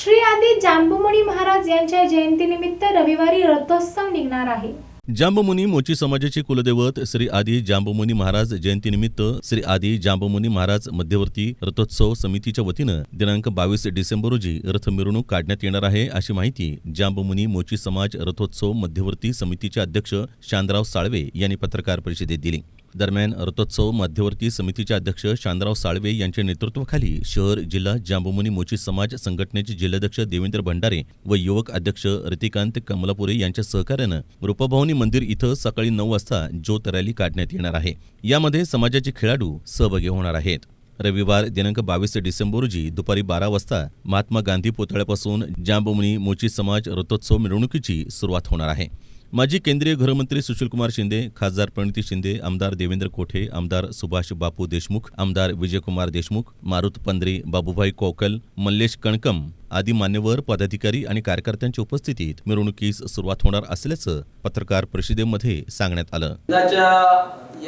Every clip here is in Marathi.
श्री आदी जांबुमुनी महाराज यांच्या जयंतीनिमित्त रविवारी रथोत्सव निघणार आहे. जांबमुनी मोची समाजाचे कुलदैवत श्री आदी जांबमुनी महाराज जयंतीनिमित्त श्री आदी जांबमुनी महाराज मध्यवर्ती रथोत्सव समितीच्या वतीनं दिनांक बावीस डिसेंबर रोजी रथ मिरवणूक काढण्यात येणार आहे अशी माहिती जांबमुनी मोची समाज रथोत्सव मध्यवर्ती समितीचे अध्यक्ष शांतराव साळवे यांनी पत्रकार परिषदेत दिली. दरम्यान रथोत्सव मध्यवर्ती समितीचे अध्यक्ष शांतराव साळवे यांच्या नेतृत्वाखाली शहर जिल्हा जांबुमुनी मोची समाज संघटनेचे जिल्हाध्यक्ष देवेंद्र भंडारे व युवक अध्यक्ष रतिकांत कमलापुरे यांच्या सहकार्यानं रूपभवानी मंदिर इथं सकाळी नऊ वाजता ज्योत रॅली काढण्यात येणार आहे. यामध्ये समाजाचे खेळाडू सहभागी होणार आहेत. रविवार दिनांक बावीस डिसेंबर रोजी दुपारी बारा वाजता महात्मा गांधी पुतळ्यापासून जांबुमुनी मोची समाज रथोत्सव मिरवणुकीची सुरुवात होणार आहे. माजी केंद्रीय गृहमंत्री सुशीलकुमार शिंदे खासदार प्रणिती शिंदे आमदार देवेंद्र कोठे आमदार सुभाष बापू देशमुख आमदार विजयकुमार देशमुख मारुत पंद्रे बाबूभाई कोकल मल्लेश कणकम आदी मान्यवर पदाधिकारी आणि कार्यकर्त्यांच्या उपस्थितीत मिरवणुकीस सुरुवात होणार असल्याचं पत्रकार परिषदेमध्ये सांगण्यात आलं.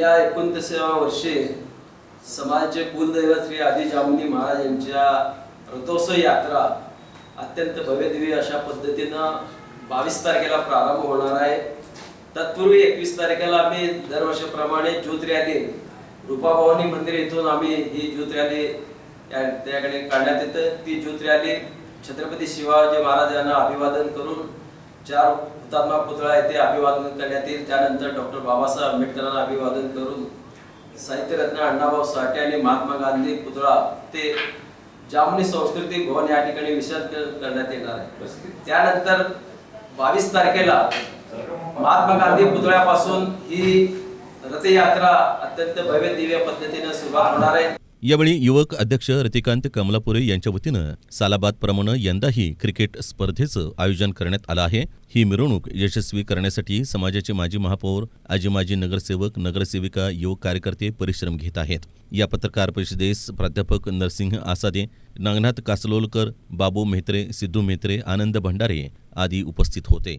या एकोणतीसाव्या वर्षी समाजाचे कुलदैवत श्री आदी जामुनी महाराज यांच्या रथोत्सव यात्रा अत्यंत भव्यदिव्य अशा पद्धतीनं बावीस तारखेला प्रारंभ होणार आहे. तत्पूर्वी एकवीस तारखेला आम्ही दरवर्षाप्रमाणे ज्योत रॅली रूपाभवानी मंदिर इथून आम्ही ही ज्योत रॅली त्याकडे काढण्यात येतं. ती ज्योत रॅली छत्रपती शिवाजी महाराज यांना अभिवादन करून चार हुतात्मा पुतळा येथे अभिवादन करण्यात येईल. त्यानंतर डॉक्टर बाबासाहेब आंबेडकरांना अभिवादन करून साहित्यरत्न अण्णाभाऊ साठे आणि महात्मा गांधी पुतळा ते जामनी संस्कृती भवन या ठिकाणी विसर्जन करण्यात येणार आहे. त्यानंतर बावीस तारखेला महात्मा गांधी पुतळ्यापासून ही रथयात्रा अत्यंत भव्य दिव्य पद्धतीने सुरुवात होणार आहे. यावेळी युवक अध्यक्ष रतिकांत कमलापुरे यांच्या वतीनं सालाबादप्रमाणे यंदाही क्रिकेट स्पर्धेचं आयोजन करण्यात आलं आहे. ही मिरवणूक यशस्वी करण्यासाठी समाजाचे माजी महापौर आजी माजी नगरसेवक नगरसेविका युवक कार्यकर्ते परिश्रम घेत आहेत. या पत्रकार परिषदेस प्राध्यापक नरसिंह आसादे नागनाथ कासलोलकर बाबू मेहत्रे सिद्धू मेहत्रे आनंद भंडारे आदी उपस्थित होते.